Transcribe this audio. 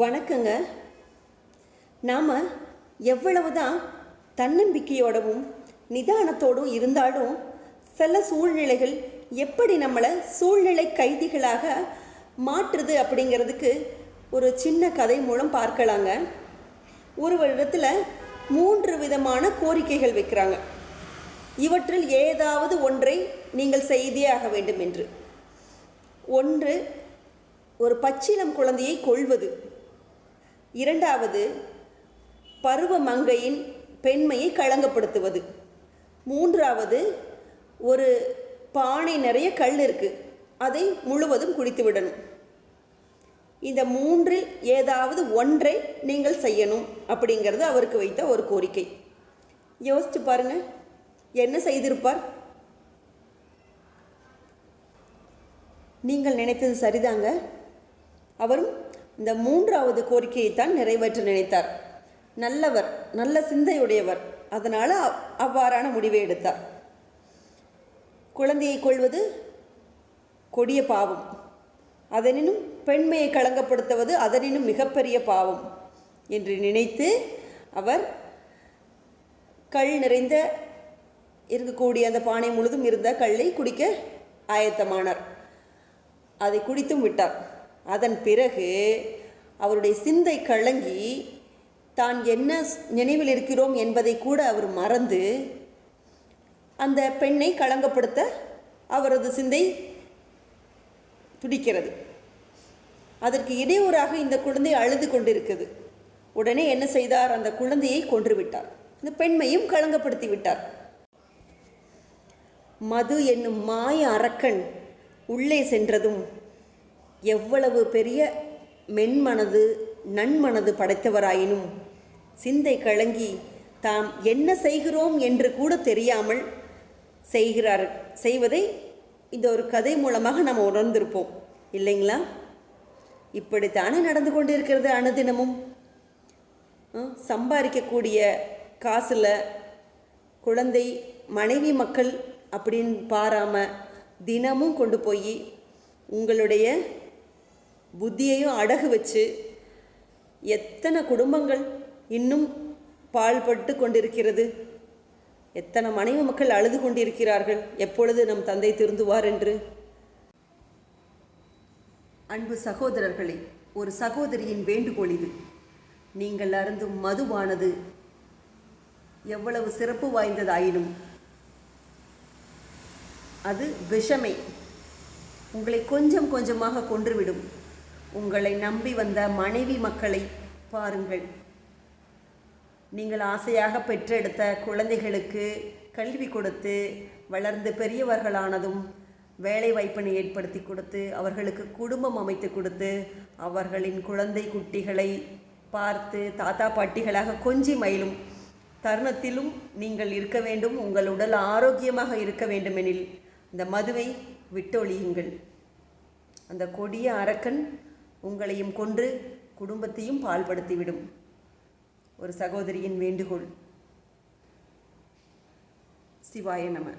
வணக்கங்க. நாம் எவ்வளவு தான் தன்னம்பிக்கையோடவும் நிதானத்தோடும் இருந்தாலும் சில சூழ்நிலைகள் எப்படி நம்மளை சூழ்நிலை கைதிகளாக மாற்றுது அப்படிங்கிறதுக்கு ஒரு சின்ன கதை மூலம் பார்க்கலாங்க. ஒரு வருடத்தில் மூன்று விதமான கோரிக்கைகள் வைக்கிறாங்க. இவற்றில் ஏதாவது ஒன்றை நீங்கள் செய்தே ஆக வேண்டும் என்று ஒன்று ஒரு பச்சிலம் குழந்தையை கொள்வது இரண்டாவது பருவ மங்கையின் பெண்மையை களங்கப்படுத்துவது. மூன்றாவது ஒரு பானை நிறைய கல் இருக்குது அதை முழுவதும் குடித்து விடணும். இந்த மூன்றில் ஏதாவது ஒன்றை நீங்கள் செய்யணும் அப்படிங்கிறது அவருக்கு வைத்த ஒரு கோரிக்கை. யோசிச்சு பாருங்க என்ன செய்திருப்பார்? நீங்கள் நினைத்தது சரிதாங்க. அவரும் இந்த மூன்றாவது கோரிக்கையைத்தான் நிறைவேற்ற நினைத்தார். நல்லவர் நல்ல சிந்தையுடையவர். அதனால் அவ்வாறான முடிவை எடுத்தார். குழந்தையை கொள்வது கொடிய பாவம். அதனினும் பெண்மையை களங்கப்படுத்துவது அதனினும் மிகப்பெரிய பாவம் என்று நினைத்து அவர் கள் நிறைந்த இருக்கக்கூடிய அந்த பானை முழுதும் இருந்த கல்லை குடிக்க ஆயத்தமானார். அதை குடித்தும் விட்டார். அதன் பிறகு அவருடைய சிந்தை கலங்கி தான் என்ன நினைவில் இருக்கிறோம் என்பதை கூட அவர் மறந்து அந்த பெண்ணை களங்கப்படுத்த அவரது சிந்தை துடிக்கிறது. அதற்கு இடையூறாக இந்த குழந்தை அழுது கொண்டிருக்கிறது. உடனே என்ன செய்தார்? அந்த குழந்தையை கொன்று விட்டார். இந்த பெண்மையும் களங்கப்படுத்தி விட்டார். மது என்னும் மாய அரக்கன் உள்ளே சென்றதும் எவ்வளவு பெரிய மென்மனது நன்மனது படைத்தவராயினும் சிந்தை கலங்கி தாம் என்ன செய்கிறோம் என்று கூட தெரியாமல் செய்கிறார். செய்வதை இந்த ஒரு கதை மூலமாக நம்ம உணர்ந்திருப்போம். இல்லைங்களா? இப்படித்தானே நடந்து கொண்டிருக்கிறது அனுதினமும். சம்பாதிக்கக்கூடிய காசில் குழந்தை மனைவி மக்கள் அப்படின்னு பாராமல் தினமும் கொண்டு போய் உங்களுடைய புத்தியையும் அடகு வச்சு எத்தனை குடும்பங்கள் இன்னும் பாழ்பட்டு கொண்டிருக்கிறது? எத்தனை மனைவி மக்கள் அழுது கொண்டிருக்கிறார்கள்? எப்பொழுது நம் தந்தை திருந்துவார் என்று? அன்பு சகோதரர்களே ஒரு சகோதரியின் வேண்டுகோள் இது. நீங்கள் அருந்தும் மதுவானது எவ்வளவு சிறப்பு வாய்ந்ததாயினும் அது விஷமே உங்களை கொஞ்சம் கொஞ்சமாக கொன்றுவிடும். உங்களை நம்பி வந்த மனைவி மக்களை பாருங்கள். நீங்கள் ஆசையாக பெற்றெடுத்த குழந்தைகளுக்கு கல்வி கொடுத்து வளர்ந்து பெரியவர்களானதும் வேலை வாய்ப்பினை ஏற்படுத்தி கொடுத்து அவர்களுக்கு குடும்பம் அமைத்து கொடுத்து அவர்களின் குழந்தை குட்டிகளை பார்த்து தாத்தா பாட்டிகளாக கொஞ்சி மயிலும் தருணத்திலும் நீங்கள் இருக்க வேண்டும் உங்கள் உடல் ஆரோக்கியமாக இருக்க வேண்டுமெனில் இந்த மதுவை விட்டொழியுங்கள். அந்த கொடிய அரக்கன் உங்களையும் கொன்று குடும்பத்தையும் பால்படுத்திவிடும் ஒரு சகோதரியின் வேண்டுகோள். சிவாய நம.